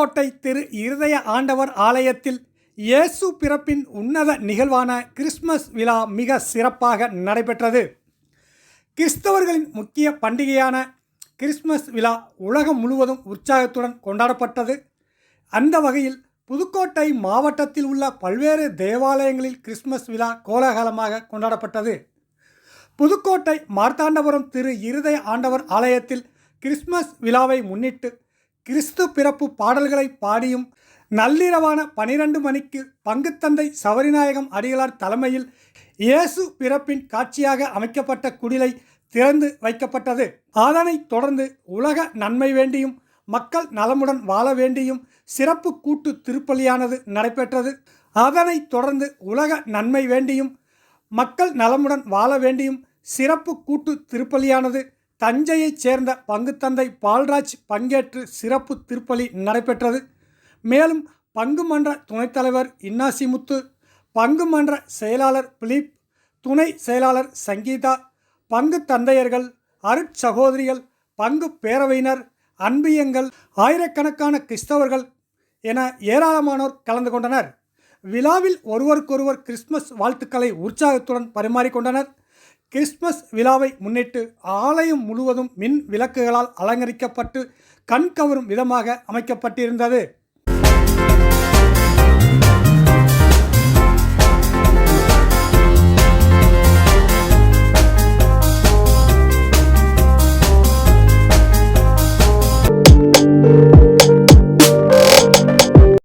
புதுக்கோட்டை திரு இருதய ஆண்டவர் ஆலயத்தில் இயேசு பிறப்பின் உன்னத நிகழ்வான கிறிஸ்மஸ் விழா மிக சிறப்பாக நடைபெற்றது. கிறிஸ்தவர்களின் முக்கிய பண்டிகையான கிறிஸ்மஸ் விழா உலகம் முழுவதும் உற்சாகத்துடன் கொண்டாடப்பட்டது. அந்த வகையில் புதுக்கோட்டை மாவட்டத்தில் உள்ள பல்வேறு தேவாலயங்களில் கிறிஸ்மஸ் விழா கோலாகலமாக கொண்டாடப்பட்டது. புதுக்கோட்டை மார்த்தாண்டபுரம் திரு இருதய ஆண்டவர் ஆலயத்தில் கிறிஸ்மஸ் விழாவை முன்னிட்டு கிறிஸ்து பிறப்பு பாடல்களை பாடியும் நள்ளிரவான பனிரெண்டு மணிக்கு பங்குத்தந்தை சவரிநாயகம் அடிகளார் தலைமையில் இயேசு பிறப்பின் காட்சியாக அமைக்கப்பட்ட குடிலை திறந்து வைக்கப்பட்டது. அதனைத் தொடர்ந்து உலக நன்மை வேண்டியும் மக்கள் நலமுடன் வாழ வேண்டியும் சிறப்பு கூட்டு திருப்பலியானது நடைபெற்றது. அதனைத் தொடர்ந்து உலக நன்மை வேண்டியும் மக்கள் நலமுடன் வாழ வேண்டியும் சிறப்பு கூட்டு திருப்பலியானது தஞ்சையைச் சேர்ந்த பங்குத்தந்தை பால்ராஜ் பங்கேற்று சிறப்பு திருப்பலி நடைபெற்றது. மேலும் பங்கு மன்ற துணைத் தலைவர் இன்னாசிமுத்து பங்கு மன்ற செயலாளர் பிலிப் துணை செயலாளர் சங்கீதா பங்கு தந்தையர்கள் அருட்சகோதரிகள் பங்கு பேரவையினர் அன்பியங்கள் ஆயிரக்கணக்கான கிறிஸ்தவர்கள் என ஏராளமானோர் கலந்து கொண்டனர். விழாவில் ஒருவருக்கொருவர் கிறிஸ்துமஸ் வாழ்த்துக்களை உற்சாகத்துடன் பரிமாறிக்கொண்டனர். கிறிஸ்மஸ் விழாவை முன்னிட்டு ஆலயம் முழுவதும் மின் விளக்குகளால் அலங்கரிக்கப்பட்டு கண் கவரும் விதமாக அமைக்கப்பட்டிருந்தது.